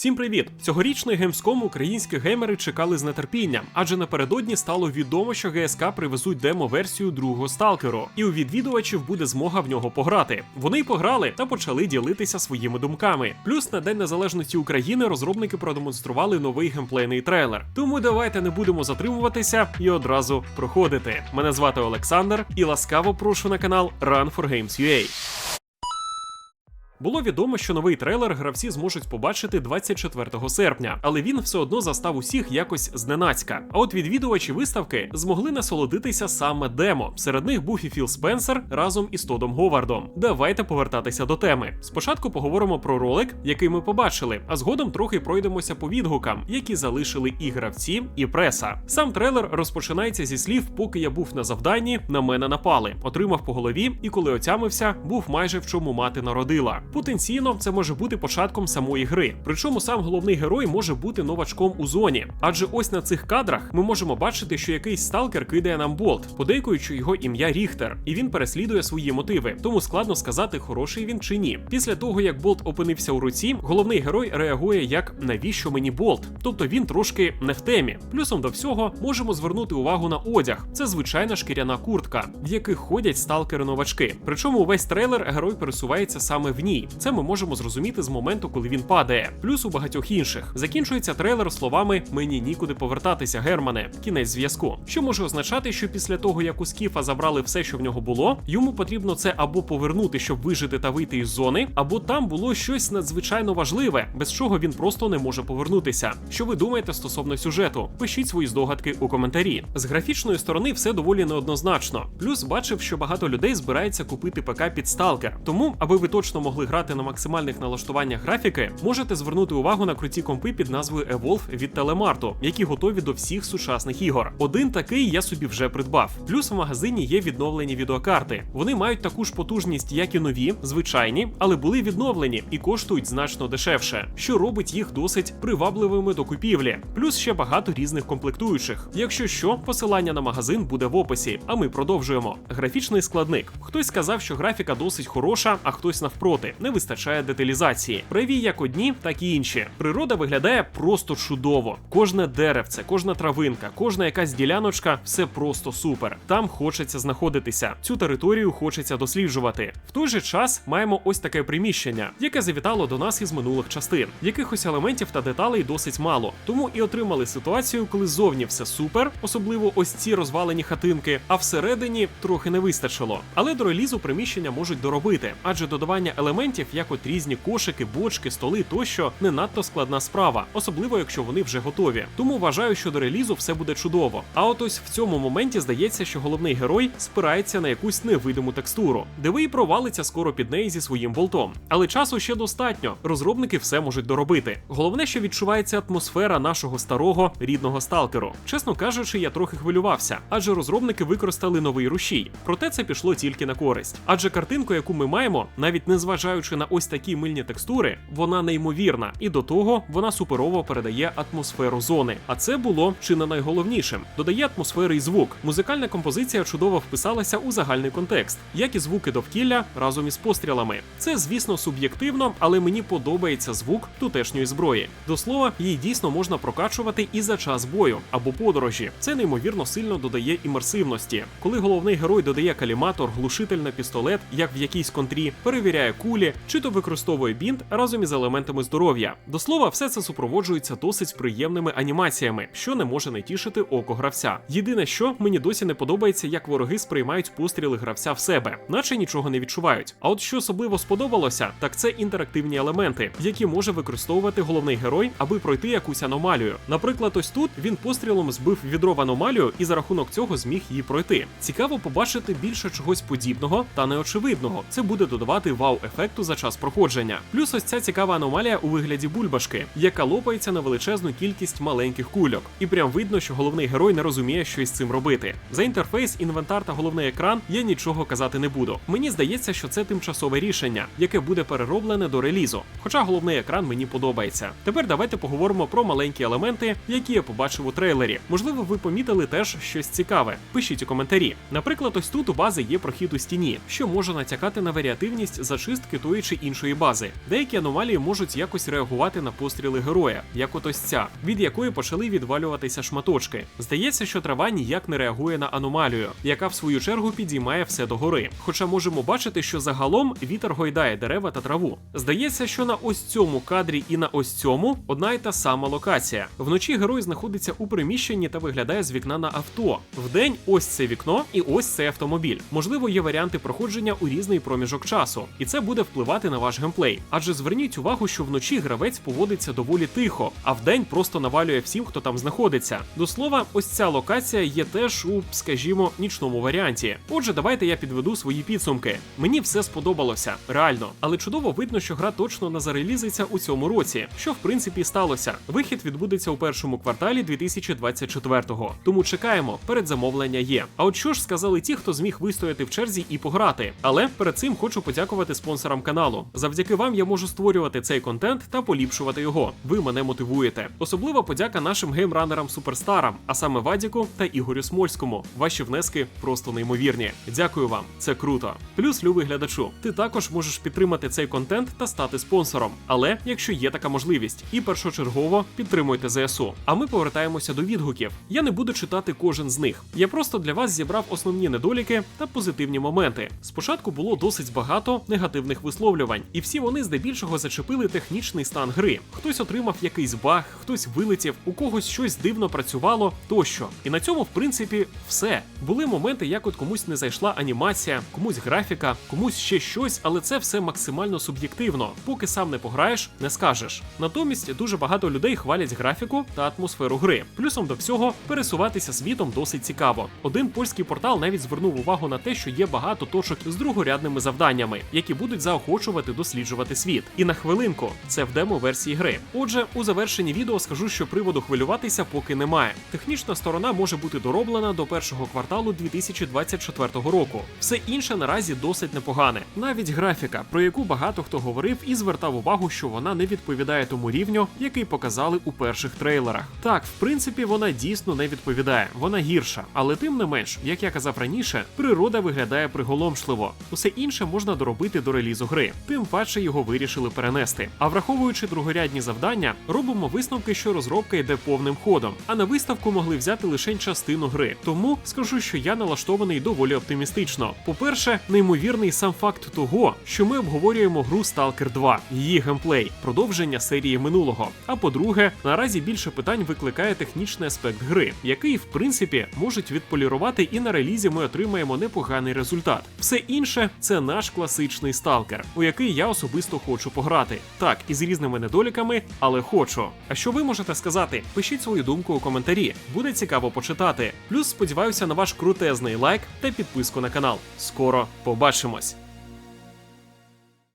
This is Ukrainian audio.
Всім привіт! Цьогорічний Gamescom українські геймери чекали з нетерпінням, адже напередодні стало відомо, що ГСК привезуть демо-версію другого сталкеру, і у відвідувачів буде змога в нього пограти. Вони й пограли та почали ділитися своїми думками. Плюс на День Незалежності України розробники продемонстрували новий геймплейний трейлер. Тому давайте не будемо затримуватися і одразу проходити. Мене звати Олександр, і ласкаво прошу на канал Run for Games UA. Було відомо, що новий трейлер гравці зможуть побачити 24 серпня, але він все одно застав усіх якось зненацька. А от відвідувачі виставки змогли насолодитися саме демо. Серед них був і Філ Спенсер разом із Тодом Говардом. Давайте повертатися до теми. Спочатку поговоримо про ролик, який ми побачили, а згодом трохи пройдемося по відгукам, які залишили і гравці, і преса. Сам трейлер розпочинається зі слів, поки я був на завданні, на мене напали, отримав по голові, і коли отямився, був майже в чому мати народила. Потенційно це може бути початком самої гри. Причому сам головний герой може бути новачком у зоні. Адже ось на цих кадрах ми можемо бачити, що якийсь сталкер кидає нам болт, подейкуючи його ім'я Ріхтер, і він переслідує свої мотиви. Тому складно сказати, хороший він чи ні. Після того як болт опинився у руці, головний герой реагує як навіщо мені болт? Тобто він трошки не в темі. Плюсом до всього можемо звернути увагу на одяг. Це звичайна шкіряна куртка, в яких ходять сталкери-новачки. Причому увесь трейлер герой пересувається саме в ній. Це ми можемо зрозуміти з моменту, коли він падає. Плюс у багатьох інших закінчується трейлер словами Мені нікуди повертатися, Германе. Кінець зв'язку. Що може означати, що після того, як у Скіфа забрали все, що в нього було, йому потрібно це або повернути, щоб вижити та вийти із зони, або там було щось надзвичайно важливе, без чого він просто не може повернутися. Що ви думаєте стосовно сюжету? Пишіть свої здогадки у коментарі. З графічної сторони все доволі неоднозначно. Плюс бачив, що багато людей збирається купити ПК під сталкер. Тому, аби ви точно могли грати на максимальних налаштуваннях графіки, можете звернути увагу на круті компи під назвою Evolve від Телемарту, які готові до всіх сучасних ігор. Один такий я собі вже придбав. Плюс в магазині є відновлені відеокарти. Вони мають таку ж потужність, як і нові, звичайні, але були відновлені і коштують значно дешевше, що робить їх досить привабливими до купівлі. Плюс ще багато різних комплектуючих. Якщо що, посилання на магазин буде в описі. А ми продовжуємо. Графічний складник. Хтось сказав, що графіка досить хороша, а хтось навпроти. Не вистачає деталізації. Праві як одні, так і інші. Природа виглядає просто чудово. Кожне деревце, кожна травинка, кожна якась діляночка все просто супер. Там хочеться знаходитися. Цю територію хочеться досліджувати. В той же час маємо ось таке приміщення, яке завітало до нас із минулих частин. Якихось елементів та деталей досить мало. Тому і отримали ситуацію, коли зовні все супер, особливо ось ці розвалені хатинки, а всередині трохи не вистачило. Але до релізу приміщення можуть доробити, адже додавання елементів, як от різні кошики, бочки, столи тощо не надто складна справа, особливо якщо вони вже готові. Тому вважаю, що до релізу все буде чудово. А от ось в цьому моменті здається, що головний герой спирається на якусь невидиму текстуру, диви і провалиться скоро під неї зі своїм болтом. Але часу ще достатньо. Розробники все можуть доробити. Головне, що відчувається атмосфера нашого старого рідного сталкеру. Чесно кажучи, я трохи хвилювався, адже розробники використали новий рушій. Проте це пішло тільки на користь. Адже картинку, яку ми маємо, навіть не зважаючи на ось такі мильні текстури, вона неймовірна, і до того вона суперово передає атмосферу зони. А це було чи не найголовнішим. Додає атмосфери і звук. Музикальна композиція чудово вписалася у загальний контекст, як і звуки довкілля разом із пострілами. Це, звісно, суб'єктивно, але мені подобається звук тутешньої зброї. До слова, її дійсно можна прокачувати і за час бою або подорожі. Це неймовірно сильно додає імерсивності. Коли головний герой додає каліматор, глушитель на пістолет, як в якійсь контрі, перевіряє кулі, чи то використовує бінт разом із елементами здоров'я. До слова, все це супроводжується досить приємними анімаціями, що не може не тішити око гравця. Єдине, що мені досі не подобається, як вороги сприймають постріли гравця в себе, наче нічого не відчувають. А от що особливо сподобалося, так це інтерактивні елементи, які може використовувати головний герой, аби пройти якусь аномалію. Наприклад, ось тут він пострілом збив відро в аномалію і за рахунок цього зміг її пройти. Цікаво побачити більше чогось подібного та неочевидного. Це буде додавати вау-ефекту за час проходження. Плюс ось ця цікава аномалія у вигляді бульбашки, яка лопається на величезну кількість маленьких кульок. І прям видно, що головний герой не розуміє, що із цим робити. За інтерфейс, інвентар та головний екран я нічого казати не буду. Мені здається, що це тимчасове рішення, яке буде перероблене до релізу. Хоча головний екран мені подобається. Тепер давайте поговоримо про маленькі елементи, які я побачив у трейлері. Можливо, ви помітили теж щось цікаве. Пишіть у коментарі. Наприклад, ось тут у бази є прохід у стіні, що може натякати на варіативність зачистки тої чи іншої бази. Деякі аномалії можуть якось реагувати на постріли героя, як от ось ця, від якої почали відвалюватися шматочки. Здається, що трава ніяк не реагує на аномалію, яка в свою чергу підіймає все догори. Хоча можемо бачити, що загалом вітер гойдає дерева та траву. Здається, що на ось цьому кадрі і на ось цьому одна й та сама локація. Вночі герой знаходиться у приміщенні та виглядає з вікна на авто. Вдень ось це вікно і ось цей автомобіль. Можливо, є варіанти проходження у різний проміжок часу, і це буде впливати на ваш геймплей. Адже зверніть увагу, що вночі гравець поводиться доволі тихо, а вдень просто навалює всім, хто там знаходиться. До слова, ось ця локація є теж у, скажімо, нічному варіанті. Отже, давайте я підведу свої підсумки. Мені все сподобалося, реально, але чудово видно, що гра точно не зарелізиться у цьому році, що в принципі сталося. Вихід відбудеться у першому кварталі 2024-го. Тому чекаємо, передзамовлення є. А от що ж сказали ті, хто зміг вистояти в черзі і пограти. Але перед цим хочу подякувати спонсорам каналу. Завдяки вам я можу створювати цей контент та поліпшувати його. Ви мене мотивуєте. Особлива подяка нашим геймранерам суперстарам, а саме Вадіку та Ігорю Смольському. Ваші внески просто неймовірні. Дякую вам, це круто. Плюс, любий глядачу, ти також можеш підтримати цей контент та стати спонсором. Але якщо є така можливість, і першочергово підтримуйте ЗСУ. А ми повертаємося до відгуків. Я не буду читати кожен з них. Я просто для вас зібрав основні недоліки та позитивні моменти. Спочатку було досить багато негативних висловлювань, і всі вони здебільшого зачепили технічний стан гри. Хтось отримав якийсь баг, хтось вилетів, у когось щось дивно працювало тощо. І на цьому, в принципі, все. Були моменти, як от комусь не зайшла анімація, комусь графіка, комусь ще щось, але це все максимально суб'єктивно. Поки сам не пограєш, не скажеш. Натомість дуже багато людей хвалять графіку та атмосферу гри. Плюсом до всього пересуватися світом досить цікаво. Один польський портал навіть звернув увагу на те, що є багато точок з другорядними завданнями, які будуть заохочувати досліджувати світ. І на хвилинку це в демо-версії гри. Отже, у завершенні відео скажу, що приводу хвилюватися поки немає. Технічна сторона може бути дороблена до першого кварталу 2024 року. Все інше наразі досить непогане. Навіть графіка, про яку багато хто говорив і звертав увагу, що вона не відповідає тому рівню, який показали у перших трейлерах. Так, в принципі, вона дійсно не відповідає, вона гірша, але тим не менш, як я казав раніше, природа виглядає приголомшливо. Усе інше можна доробити до релізу тим паче його вирішили перенести. А враховуючи другорядні завдання, робимо висновки, що розробка йде повним ходом. А на виставку могли взяти лише частину гри. Тому скажу, що я налаштований доволі оптимістично. По-перше, неймовірний сам факт того, що ми обговорюємо гру Stalker 2, її геймплей, продовження серії минулого. А по-друге, наразі більше питань викликає технічний аспект гри, який, в принципі, можуть відполірувати, і на релізі ми отримаємо непоганий результат. Все інше це наш класичний сталкер, у який я особисто хочу пограти. Так, із різними недоліками, але хочу. А що ви можете сказати? Пишіть свою думку у коментарі. Буде цікаво почитати. Плюс сподіваюся на ваш крутезний лайк та підписку на канал. Скоро побачимось.